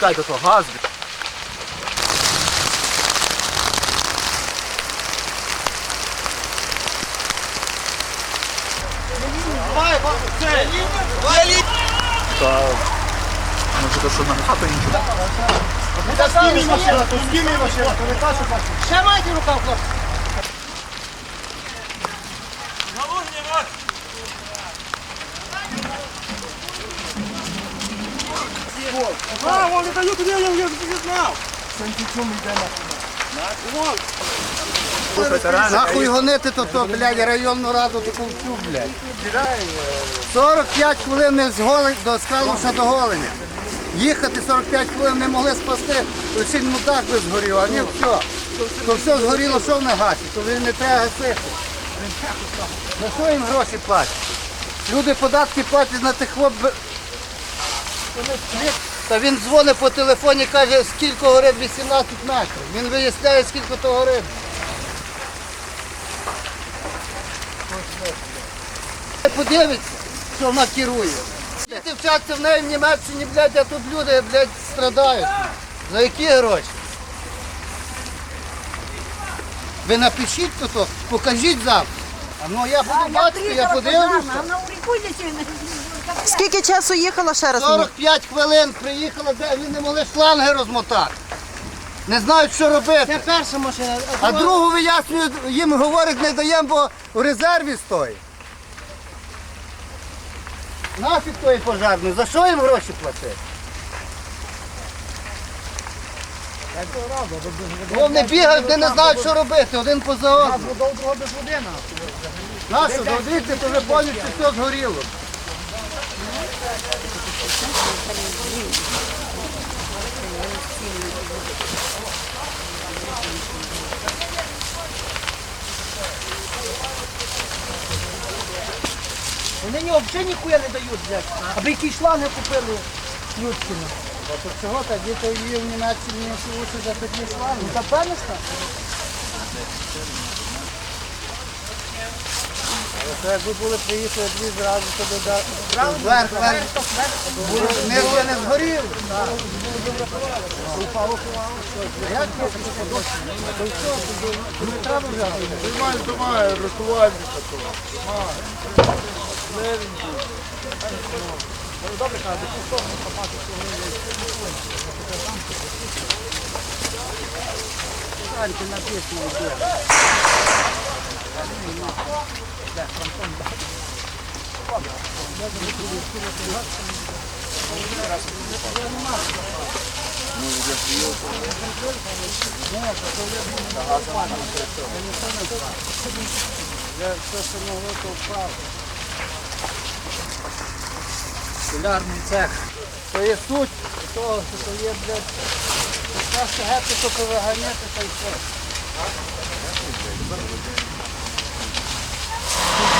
Чекайте, то газ. Та, може, то що на хату нічого. Скинь машина, то скинь машина, то не та, що так. Ще майте рукав, хлопці. А, вони дають, я, я, я знав. Слухайте, реально, Нахуй гонити то, то, блядь, районну раду таку всю, блядь. 45 хвилин не зголи, до скалуша до голення. Їхати 45 хвилин не могли спасти, лише мудак би згорів, а не все. То все згоріло, що в гасі, то він не треба гасити. За що їм гроші платять? Люди податки платять на тих хлоп. Та він дзвонить по телефоні, каже, скільки горить 18 метрів. Він виясняє, скільки то горить. Подивиться, що вона керує. Діти вчаться в неї в Німеччині, блядь, а тут люди, блядь, страдають. За які гроші? Ви напишіть тут, покажіть завтра. А ну я буду бачити, я подивлюся. Скільки часу їхала ще раз? 45 хвилин приїхала, де вони не могли шланги розмотати. Не знають, що робити. Це перша машина. А другу вияснюють, їм говорять, не даємо, бо в резерві стоїть. Нафіг тої пожарної, за що їм гроші платити? Вони бігають, вони не знають, що робити, один поза одним. До другого без води, Нащо? Дивіться, то вже повністю все згоріло. Вони ні взагалі ніхуя не дають, блядь. Аби якісь шланги купили Людкіна. От чого так, діти її в Німеччині учать за такі шланги. Ну та певно ж так. Це якби були приїхали дві зразу, то да- вверх, вверх. Ще не згоріли. Як це? То й що, то Не треба вже. Немає, немає, рятувальника. Саньки написано йде. Солярний цех. То є суть що то є, блядь, краще гетто, тільки виганяти, та й все. Thank you.